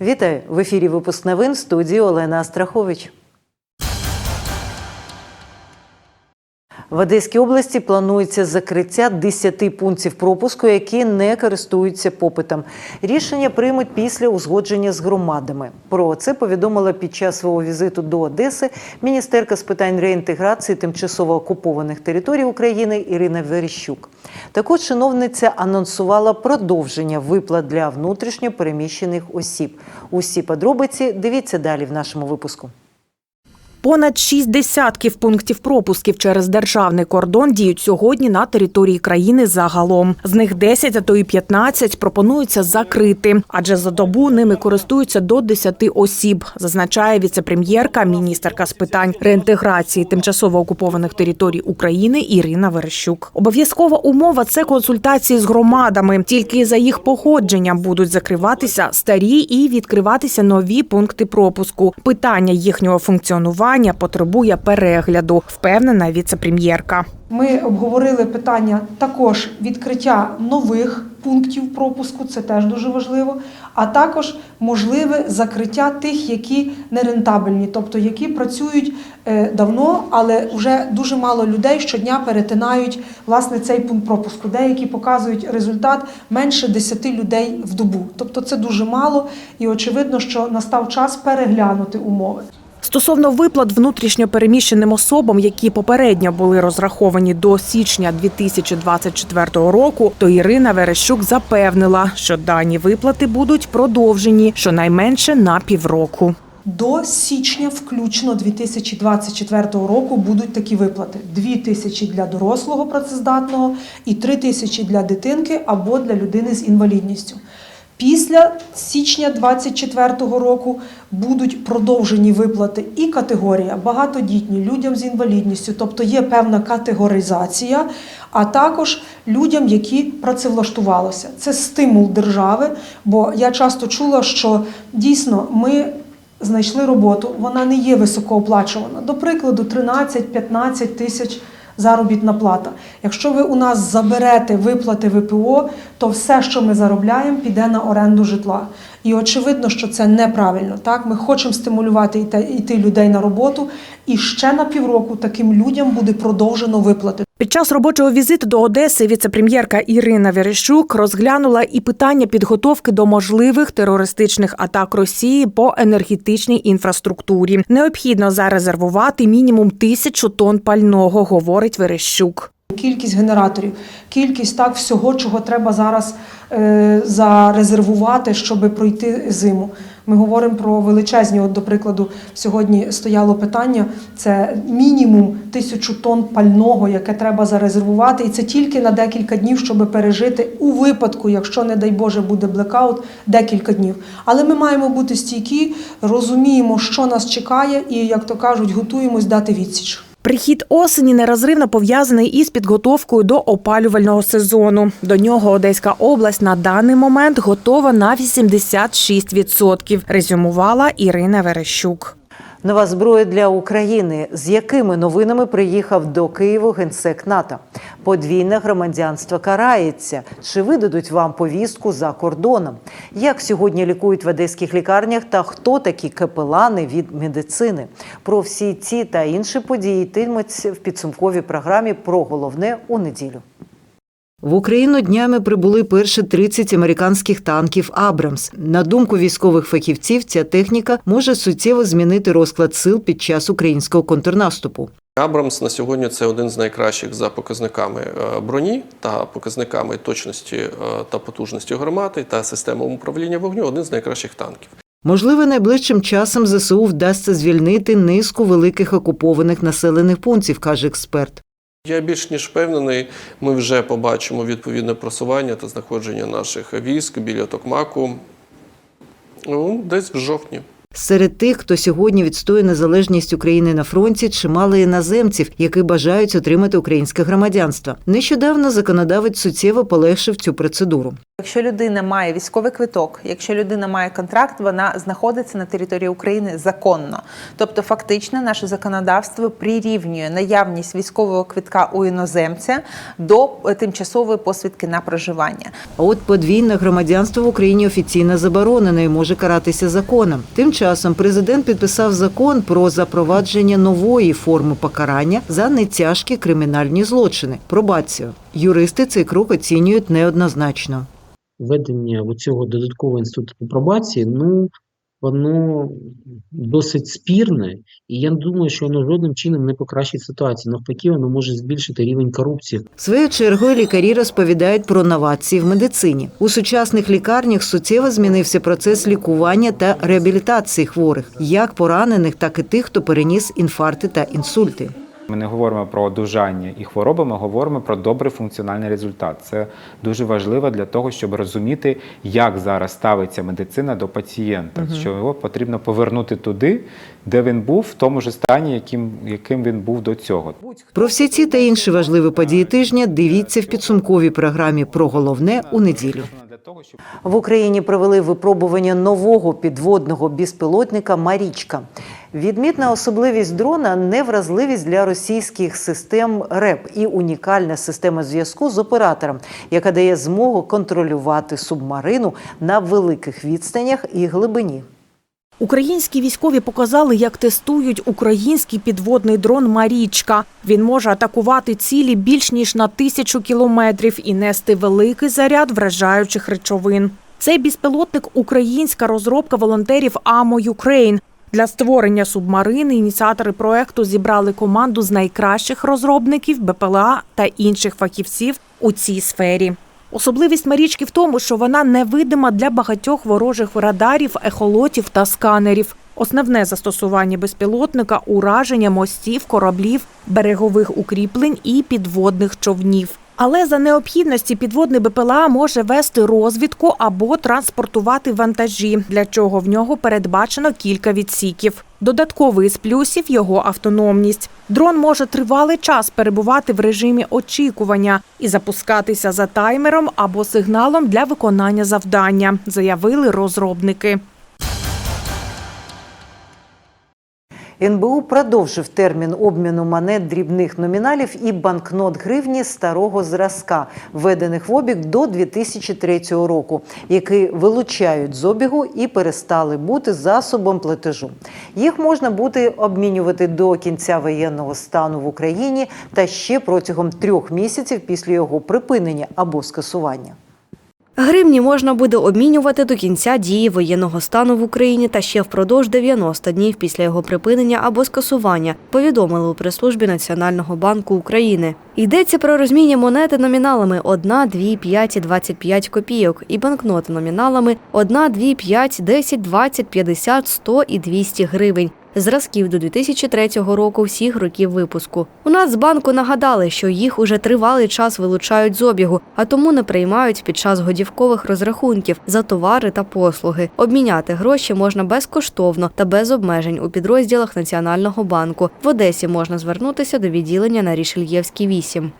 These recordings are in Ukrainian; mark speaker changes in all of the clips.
Speaker 1: Вітаю в ефірі. Випуск новин студії Олена Астрахович. В Одеській області планується закриття 10 пунктів пропуску, які не користуються попитом. Рішення приймуть після узгодження з громадами. Про це повідомила під час свого візиту до Одеси міністерка з питань реінтеграції тимчасово окупованих територій України Ірина Верещук. Також чиновниця анонсувала продовження виплат для внутрішньо переміщених осіб. Усі подробиці дивіться далі в нашому випуску.
Speaker 2: Понад шість десятків пунктів пропусків через державний кордон діють сьогодні на території країни загалом. З них 10, а то і 15 пропонується закрити, адже за добу ними користуються до 10 осіб, зазначає віцепрем'єрка, міністерка з питань реінтеграції тимчасово окупованих територій України Ірина Верещук. Обов'язкова умова це консультації з громадами. Тільки за їх погодженням будуть закриватися старі і відкриватися нові пункти пропуску. Питання їхнього функціонування потребує перегляду, впевнена віцепрем'єрка.
Speaker 3: Ми обговорили питання також відкриття нових пунктів пропуску, це теж дуже важливо, а також можливе закриття тих, які нерентабельні, тобто які працюють е, давно, але вже дуже мало людей щодня перетинають власне цей пункт пропуску. Деякі показують результат менше 10 людей в добу. Тобто це дуже мало, і очевидно, що настав час переглянути умови.
Speaker 2: Стосовно виплат внутрішньо переміщеним особам, які попередньо були розраховані до січня 2024 року, то Ірина Верещук запевнила, що дані виплати будуть продовжені щонайменше на півроку.
Speaker 3: До січня, включно 2024 року, будуть такі виплати: 2 тисячі для дорослого працездатного і 3 тисячі для дитинки або для людини з інвалідністю. Після січня 2024 року будуть продовжені виплати і категорія багатодітні людям з інвалідністю, тобто є певна категоризація, а також людям, які працевлаштувалися. Це стимул держави, бо я часто чула, що дійсно ми знайшли роботу, вона не є високооплачувана. До прикладу, 13-15 тисяч заробітна плата. Якщо ви у нас заберете виплати ВПО, то все, що ми заробляємо, піде на оренду житла. І очевидно, що це неправильно. Так, ми хочемо стимулювати йти, людей на роботу, і ще на півроку таким людям буде продовжено виплати.
Speaker 2: Під час робочого візиту до Одеси віцепрем'єрка Ірина Верещук розглянула і питання підготовки до можливих терористичних атак Росії по енергетичній інфраструктурі. Необхідно зарезервувати мінімум тисячу тонн пального, говорить Верещук.
Speaker 3: Кількість генераторів, кількість так всього, чого треба зараз е, зарезервувати, щоб пройти зиму. Ми говоримо про величезні. От, до прикладу, сьогодні стояло питання: це мінімум тисячу тонн пального, яке треба зарезервувати, і це тільки на декілька днів, щоб пережити у випадку, якщо, не дай Боже, буде блекаут, декілька днів. Але ми маємо бути стійкі, розуміємо, що нас чекає, і як то кажуть, готуємось дати відсіч.
Speaker 2: Прихід осені нерозривно пов'язаний із підготовкою до опалювального сезону. До нього Одеська область на даний момент готова на 86%, резюмувала Ірина Верещук.
Speaker 1: Нова зброя для України. З якими новинами приїхав до Києва генсек НАТО? Подвійне громадянство карається. Чи видадуть вам повістку за кордоном? Як сьогодні лікують в одеських лікарнях та хто такі капелани від медицини? Про всі ці та інші події йтиметься в підсумковій програмі про головне у неділю. В Україну днями прибули перші 30 американських танків Абрамс. На думку військових фахівців, ця техніка може суттєво змінити розклад сил під час українського контрнаступу.
Speaker 4: Абрамс на сьогодні це один з найкращих за показниками е, броні та показниками точності е, та потужності гармати та системами управління вогню. Один з найкращих танків.
Speaker 1: Можливо, найближчим часом ЗСУ вдасться звільнити низку великих окупованих населених пунктів, каже експерт.
Speaker 4: Я більш ніж впевнений, ми вже побачимо відповідне просування та знаходження наших військ біля Токмаку ну, десь в жовтні.
Speaker 1: Серед тих, хто сьогодні відстоює незалежність України на фронті, чимало іноземців, які бажають отримати українське громадянство. Нещодавно законодавець суттєво полегшив цю процедуру.
Speaker 5: Якщо людина має військовий квиток, якщо людина має контракт, вона знаходиться на території України законно. Тобто, фактично, наше законодавство прирівнює наявність військового квитка у іноземця до е, тимчасової посвідки на проживання.
Speaker 1: А от подвійне громадянство в Україні офіційно заборонено і може каратися законом. Тим часом президент підписав закон про запровадження нової форми покарання за нетяжкі кримінальні злочини пробацію. Юристи цей крок оцінюють неоднозначно.
Speaker 6: введення цього додаткового інституту пробації, ну, воно досить спірне, і я думаю, що воно жодним чином не покращить ситуацію. Навпаки, воно може збільшити рівень корупції.
Speaker 1: Своєю чергою лікарі розповідають про новації в медицині. У сучасних лікарнях суттєво змінився процес лікування та реабілітації хворих, як поранених, так і тих, хто переніс інфаркти та інсульти.
Speaker 7: Ми не говоримо про одужання і хвороби, ми говоримо про добрий функціональний результат. Це дуже важливо для того, щоб розуміти, як зараз ставиться медицина до пацієнта, що його потрібно повернути туди, де він був, в тому ж стані, яким, яким він був до цього.
Speaker 1: Про всі ці та інші важливі події тижня дивіться в підсумковій програмі про головне у неділю.
Speaker 7: Для того, щоб
Speaker 1: В Україні провели випробування нового підводного безпілотника Марічка. Відмітна особливість дрона невразливість для російських систем РЕП і унікальна система зв'язку з оператором, яка дає змогу контролювати субмарину на великих відстанях і глибині.
Speaker 2: Українські військові показали, як тестують український підводний дрон Марічка. Він може атакувати цілі більш ніж на тисячу кілометрів і нести великий заряд вражаючих речовин. Цей безпілотник – українська розробка волонтерів АМО Юкрейн. Для створення субмарини ініціатори проекту зібрали команду з найкращих розробників БПЛА та інших фахівців у цій сфері. Особливість Марічки в тому, що вона невидима для багатьох ворожих радарів, ехолотів та сканерів. Основне застосування безпілотника ураження мостів, кораблів, берегових укріплень і підводних човнів. Але за необхідності підводний БПЛА може вести розвідку або транспортувати вантажі, для чого в нього передбачено кілька відсіків. Додатковий з плюсів його автономність. Дрон може тривалий час перебувати в режимі очікування і запускатися за таймером або сигналом для виконання завдання, заявили розробники.
Speaker 1: НБУ продовжив термін обміну монет дрібних номіналів і банкнот гривні старого зразка, введених в обіг до 2003 року, які вилучають з обігу і перестали бути засобом платежу. Їх можна буде обмінювати до кінця воєнного стану в Україні та ще протягом трьох місяців після його припинення або скасування.
Speaker 8: Гривні можна буде обмінювати до кінця дії воєнного стану в Україні та ще впродовж 90 днів після його припинення або скасування, повідомили у прес-службі Національного банку України. Йдеться про розміння монети номіналами 1, 2, 5 і 25 копійок і банкноти номіналами 1, 2, 5, 10, 20, 50, 100 і 200 гривень. Зразків до 2003 року всіх років випуску. У Нацбанку нагадали, що їх уже тривалий час вилучають з обігу, а тому не приймають під час годівкових розрахунків за товари та послуги. Обміняти гроші можна безкоштовно та без обмежень у підрозділах Національного банку. В Одесі можна звернутися до відділення на Рішельєвській 8.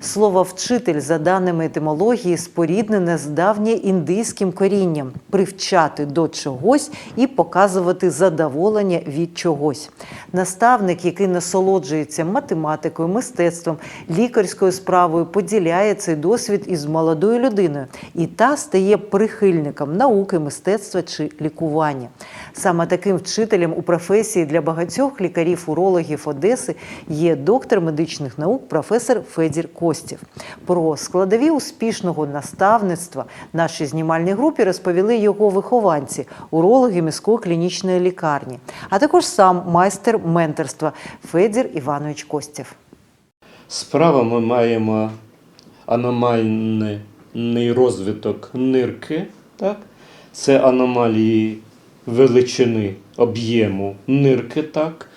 Speaker 1: Слово вчитель, за даними етимології, споріднене з давнє індийським корінням привчати до чогось і показувати задоволення від чогось. Наставник, який насолоджується математикою, мистецтвом, лікарською справою, поділяє цей досвід із молодою людиною, і та стає прихильником науки, мистецтва чи лікування. Саме таким вчителем у професії для багатьох лікарів-урологів Одеси є доктор медичних наук, професор Федір Костів. Про складові успішного наставництва нашій знімальній групі розповіли його вихованці, урологи міської клінічної лікарні, а також сам майстер менторства Федір Іванович Костів.
Speaker 9: Справа ми маємо аномальний розвиток нирки. Так? Це аномалії величини об'єму нирки. Так?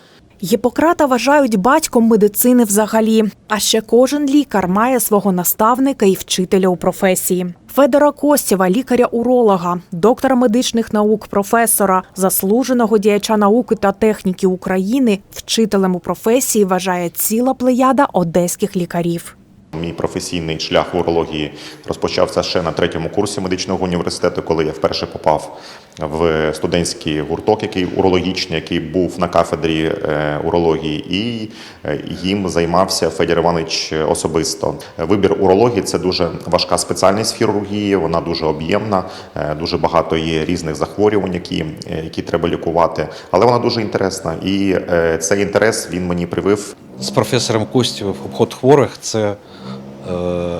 Speaker 2: Гіппократа вважають батьком медицини взагалі. А ще кожен лікар має свого наставника і вчителя у професії. Федора Костєва, лікаря-уролога, доктора медичних наук, професора, заслуженого діяча науки та техніки України, вчителем у професії вважає ціла плеяда одеських лікарів.
Speaker 10: Мій професійний шлях в урології розпочався ще на третьому курсі медичного університету, коли я вперше попав в студентський гурток, який урологічний, який був на кафедрі е, урології, і е, їм займався Федір Іванович особисто. Вибір урології це дуже важка спеціальність хірургії, вона дуже об'ємна, е, дуже багато є різних захворювань, які, які треба лікувати, але вона дуже інтересна. І цей інтерес він мені привив
Speaker 11: з професором Костєвим обход хворих це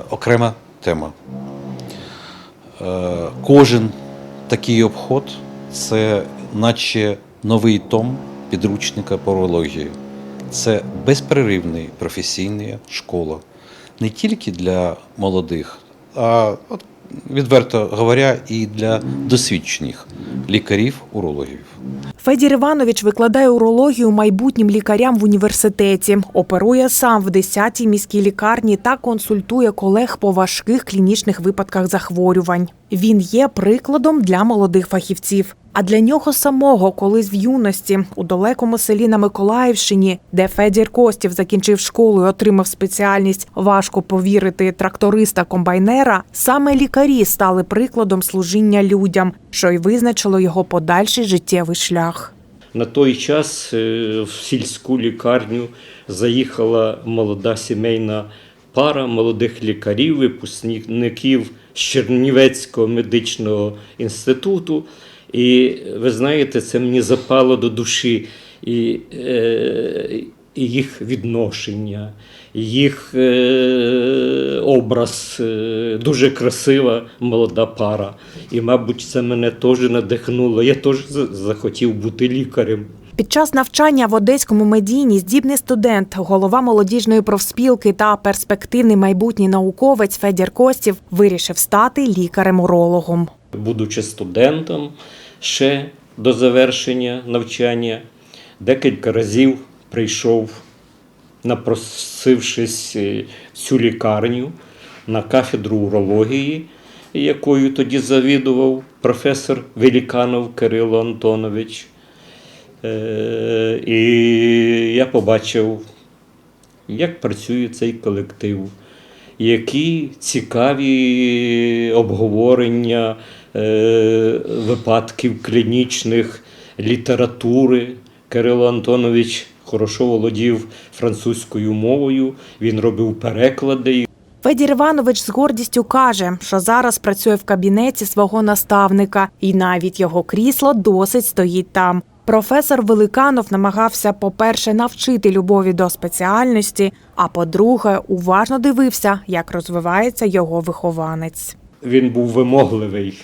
Speaker 11: окрема тема. Е, кожен такий обход це наче новий том підручника по урології. Це безперервний професійна школа. Не тільки для молодих, а відверто говоря, і для досвідчених лікарів-урологів.
Speaker 2: Федір Іванович викладає урологію майбутнім лікарям в університеті, оперує сам в 10-й міській лікарні та консультує колег по важких клінічних випадках захворювань. Він є прикладом для молодих фахівців. А для нього самого, колись в юності, у далекому селі на Миколаївщині, де Федір Костів закінчив школу і отримав спеціальність важко повірити тракториста-комбайнера, саме лікарі стали прикладом служіння людям, що й визначило його подальший життєвий шлях.
Speaker 9: На той час е, в сільську лікарню заїхала молода сімейна пара молодих лікарів, випускників з Чернівецького медичного інституту. І ви знаєте, це мені запало до душі і, е, і їх відношення, їх е, образ, е, дуже красива молода пара. І, мабуть, це мене теж надихнуло. Я теж захотів бути лікарем.
Speaker 2: Під час навчання в одеському медійні здібний студент, голова молодіжної профспілки та перспективний майбутній науковець Федір Костів вирішив стати лікарем-урологом.
Speaker 9: Будучи студентом ще до завершення навчання, декілька разів прийшов, напросившись е, цю лікарню на кафедру урології, якою тоді завідував професор Веліканов Кирило Антонович. Е, І я побачив, як працює цей колектив, які цікаві обговорення випадків клінічних літератури. Кирило Антонович хорошо володів французькою мовою, він робив переклади.
Speaker 2: Федір Іванович з гордістю каже, що зараз працює в кабінеті свого наставника, і навіть його крісло досить стоїть там. Професор Великанов намагався, по-перше, навчити любові до спеціальності, а по-друге, уважно дивився, як розвивається його вихованець.
Speaker 9: Він був вимогливий,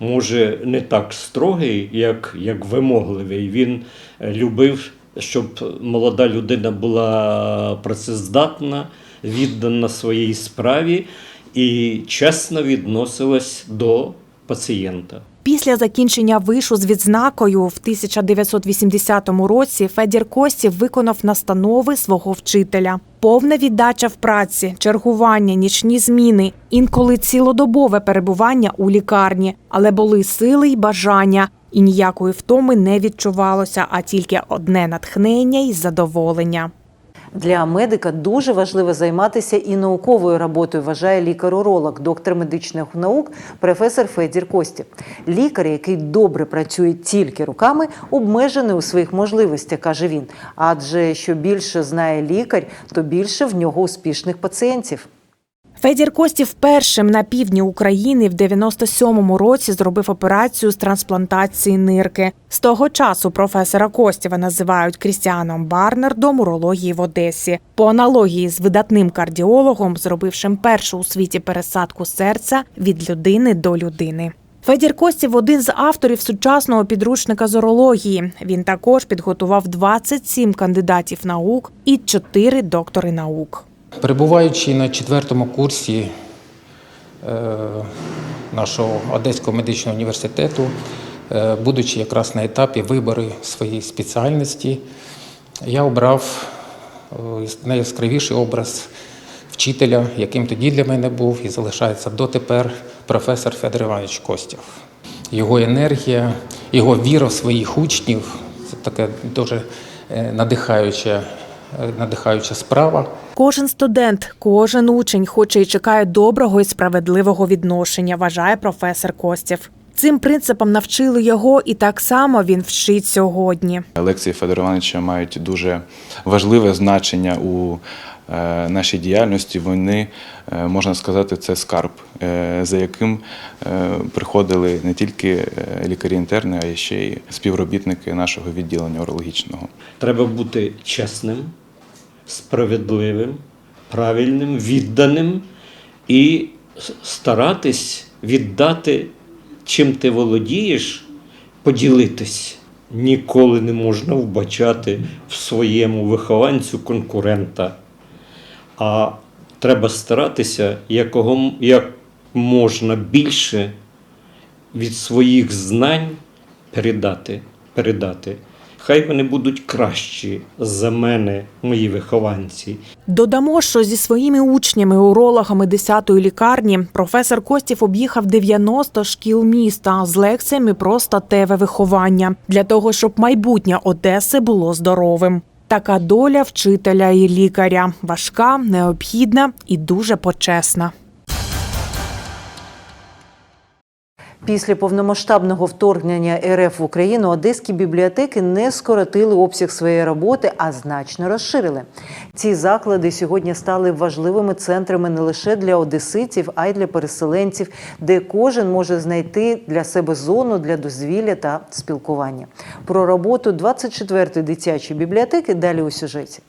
Speaker 9: може, не так строгий, як, як вимогливий. Він е, любив, щоб молода людина була працездатна, віддана своїй справі і чесно відносилась до пацієнта.
Speaker 2: Після закінчення вишу з відзнакою в 1980 році Федір Костів виконав настанови свого вчителя. Повна віддача в праці, чергування, нічні зміни, інколи цілодобове перебування у лікарні, але були сили й бажання, і ніякої втоми не відчувалося, а тільки одне натхнення й задоволення.
Speaker 1: Для медика дуже важливо займатися і науковою роботою, вважає лікар-уролог, доктор медичних наук, професор Федір Костів. Лікар, який добре працює тільки руками, обмежений у своїх можливостях, каже він. Адже що більше знає лікар, то більше в нього успішних пацієнтів.
Speaker 2: Федір Костів першим на півдні України в 97-му році зробив операцію з трансплантації нирки. З того часу професора Костєва називають Крістіаном Барнердом урології в Одесі. По аналогії з видатним кардіологом, зробившим першу у світі пересадку серця від людини до людини. Федір Костів один з авторів сучасного підручника з урології. Він також підготував 27 кандидатів наук і 4 доктори наук.
Speaker 12: Перебуваючи на четвертому курсі е, нашого Одеського медичного університету, е, будучи якраз на етапі вибору своєї спеціальності, я обрав е, найяскравіший образ вчителя, яким тоді для мене був і залишається дотепер професор Федор Іванович Костєв. Його енергія, його віра в своїх учнів це таке дуже е, надихаюча, справа.
Speaker 2: Кожен студент, кожен учень хоче і чекає доброго і справедливого відношення, вважає професор Костєв. Цим принципам навчили його, і так само він вчить сьогодні.
Speaker 13: Лекції Федора Івановича мають дуже важливе значення у е, нашій діяльності. Вони, е, можна сказати, це скарб, е, за яким приходили не тільки лікарі-інтерни, а й ще й співробітники нашого відділення урологічного.
Speaker 9: Треба бути чесним, справедливим, правильним, відданим і старатись віддати, чим ти володієш, поділитись. Ніколи не можна вбачати в своєму вихованцю конкурента. А треба старатися якого як можна більше від своїх знань передати. передати. Хай вони будуть кращі за мене, мої вихованці.
Speaker 2: Додамо, що зі своїми учнями, урологами 10-ї лікарні, професор Костів об'їхав 90 шкіл міста з лекціями про статеве виховання для того, щоб майбутнє Одеси було здоровим. Така доля вчителя і лікаря важка, необхідна і дуже почесна.
Speaker 1: Після повномасштабного вторгнення РФ в Україну одеські бібліотеки не скоротили обсяг своєї роботи, а значно розширили. Ці заклади сьогодні стали важливими центрами не лише для одеситів, а й для переселенців, де кожен може знайти для себе зону для дозвілля та спілкування. Про роботу 24-ї дитячої бібліотеки далі у сюжеті.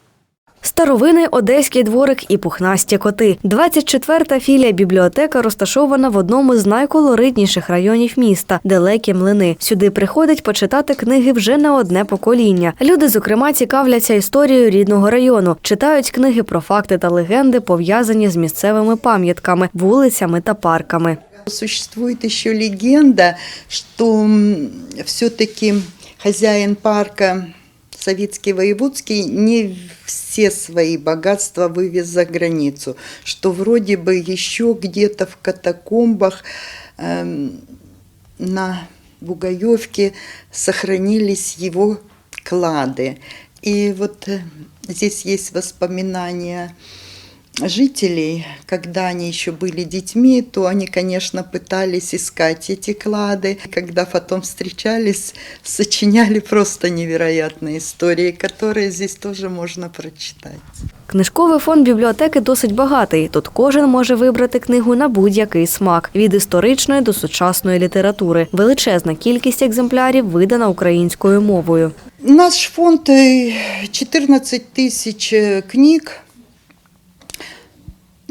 Speaker 8: Старовини, одеський дворик і пухнасті коти. 24-та філія бібліотека розташована в одному з найколоритніших районів міста Далекі млини. Сюди приходять почитати книги вже не одне покоління. Люди, зокрема, цікавляться історією рідного району, читають книги про факти та легенди, пов'язані з місцевими пам'ятками, вулицями та парками.
Speaker 14: Существует еще легенда, что все-таки хозяин парка Советский Воеводский не все свои богатства вывез за границу, что вроде бы еще где-то в катакомбах эм, на Бугаевке сохранились его клады. И вот э, здесь есть воспоминания жителей, когда они еще были детьми, то они, конечно, пытались искать эти клады. Когда потом встречались, сочиняли просто невероятные истории, которые здесь тоже можно прочитать.
Speaker 8: Книжковий фонд бібліотеки досить багатий. Тут кожен може вибрати книгу на будь-який смак від історичної до сучасної літератури. Величезна кількість екземплярів видана українською мовою.
Speaker 14: Наш фонд э, 14 тысяч э, книг.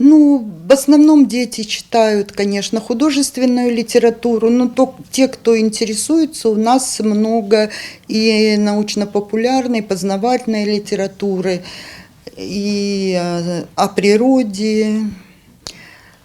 Speaker 14: Ну, в основном дети читают, конечно, художественную литературу, но то, те, кто интересуется, у нас много и научно-популярной, познавательной литературы, и о природе,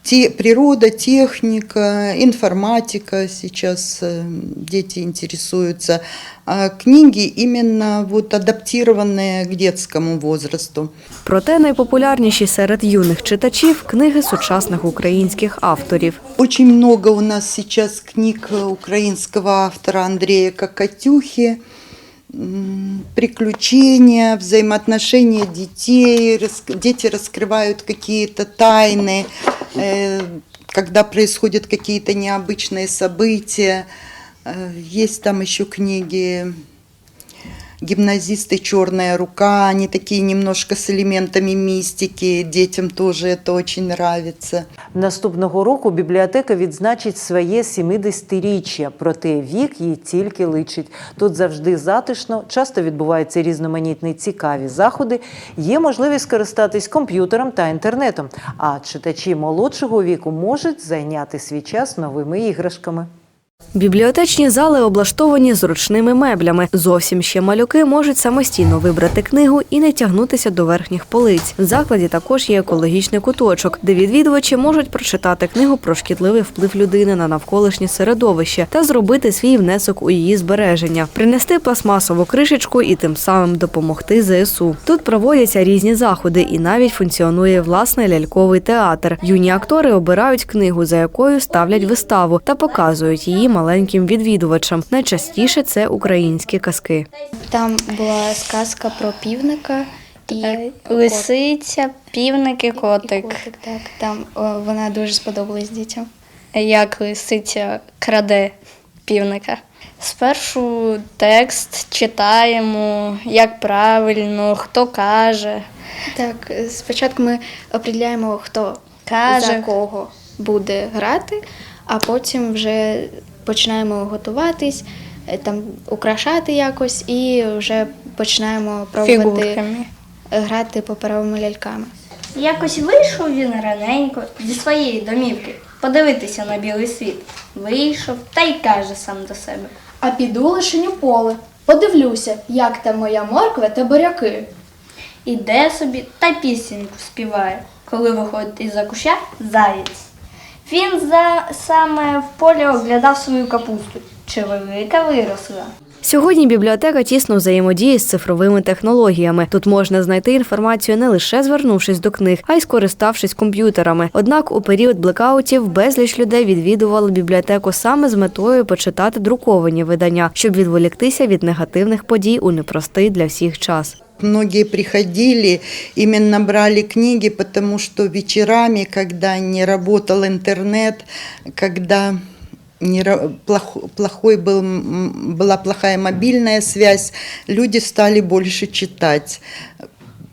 Speaker 14: те, природа, техника, информатика сейчас э, дети интересуются. А книги именно вот адаптированные к детскому возрасту.
Speaker 8: Проте найпопулярніші серед юних читачів книги сучасних українських авторів.
Speaker 14: Очень много у нас сейчас книг украинского автора Андрея Кокотюхи, м, приключения, взаимоотношения детей, рас- дети раскрывают какие-то тайны, э, когда происходят какие-то необычные события. Э, Есть там еще книги гимназисты «Черная рука», они такие немножко с элементами мистики, детям тоже это очень нравится.
Speaker 1: Наступного року бібліотека відзначить своє 70-річчя, проте вік їй тільки личить. Тут завжди затишно, часто відбуваються різноманітні цікаві заходи. Є можливість скористатись комп'ютером та інтернетом. А читачі молодшого віку можуть зайняти свій час новими іграшками.
Speaker 8: Бібліотечні зали облаштовані зручними меблями. Зовсім ще малюки можуть самостійно вибрати книгу і не тягнутися до верхніх полиць. В закладі також є екологічний куточок, де відвідувачі можуть прочитати книгу про шкідливий вплив людини на навколишнє середовище та зробити свій внесок у її збереження, принести пластмасову кришечку і тим самим допомогти ЗСУ. Тут проводяться різні заходи, і навіть функціонує власний ляльковий театр. Юні актори обирають книгу, за якою ставлять виставу, та показують її маленьким відвідувачам. Найчастіше це українські казки.
Speaker 15: Там була сказка про півника і лисиця, півник і котик. так. Там о, вона дуже сподобалась дітям. Як лисиця краде півника. Спершу текст читаємо, як правильно, хто каже. Так, спочатку ми определяємо, хто каже, за кого буде грати, а потім вже починаємо готуватись, е, там украшати якось і вже починаємо пробувати
Speaker 5: Фігурками.
Speaker 15: грати паперовими ляльками. Якось вийшов він раненько зі своєї домівки подивитися на білий світ. Вийшов та й каже сам до себе.
Speaker 16: А піду лишень у поле. Подивлюся, як там моя морква та буряки.
Speaker 15: Іде собі та пісеньку співає, коли виходить із-за куща заєць. Він за саме в полі оглядав свою капусту. Чи велика виросла? Сьогодні бібліотека тісно взаємодіє з цифровими технологіями. Тут можна знайти інформацію не лише звернувшись до книг, а й скориставшись комп'ютерами. Однак у період блекаутів безліч людей відвідували бібліотеку саме з метою почитати друковані видання, щоб відволіктися від негативних подій у непростий для всіх час.
Speaker 14: Многие приходили, именно брали книги, потому что вечерами, когда не работал интернет, когда не, плох- плохой был, была плохая мобильная связь, люди стали больше читать.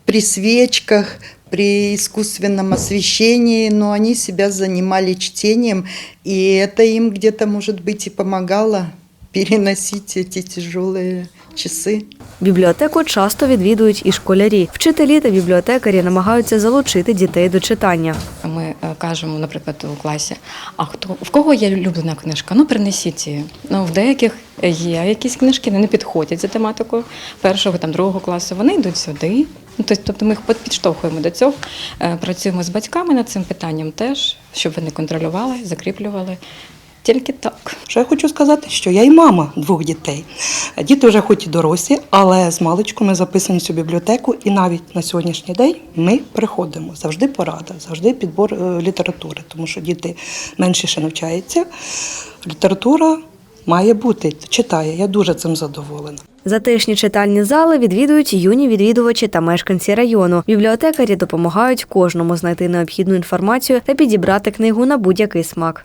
Speaker 14: При свечках, при искусственном освещении, но они себя занимали чтением, и это им где-то, может быть, и помогало переносить эти тяжелые часы.
Speaker 8: Бібліотеку часто відвідують і школярі. Вчителі та бібліотекарі намагаються залучити дітей до читання.
Speaker 17: Ми е, кажемо, наприклад, у класі, а хто в кого є улюблена книжка? Ну, принесіть її. Ну, в деяких є якісь книжки, вони не підходять за тематикою першого, там другого класу. Вони йдуть сюди. Ну, тобто ми їх підштовхуємо до цього. Е, Працюємо з батьками над цим питанням теж, щоб вони контролювали, закріплювали. Тільки так.
Speaker 18: Що я хочу сказати, що я і мама двох дітей. Діти вже хоч і дорослі, але з маличку ми записані в цю бібліотеку, і навіть на сьогоднішній день ми приходимо. Завжди порада, завжди підбор е, літератури, тому що діти менше ще навчаються. Література має бути, читає. Я дуже цим задоволена.
Speaker 8: Затишні читальні зали відвідують юні відвідувачі та мешканці району. Бібліотекарі допомагають кожному знайти необхідну інформацію та підібрати книгу на будь-який смак.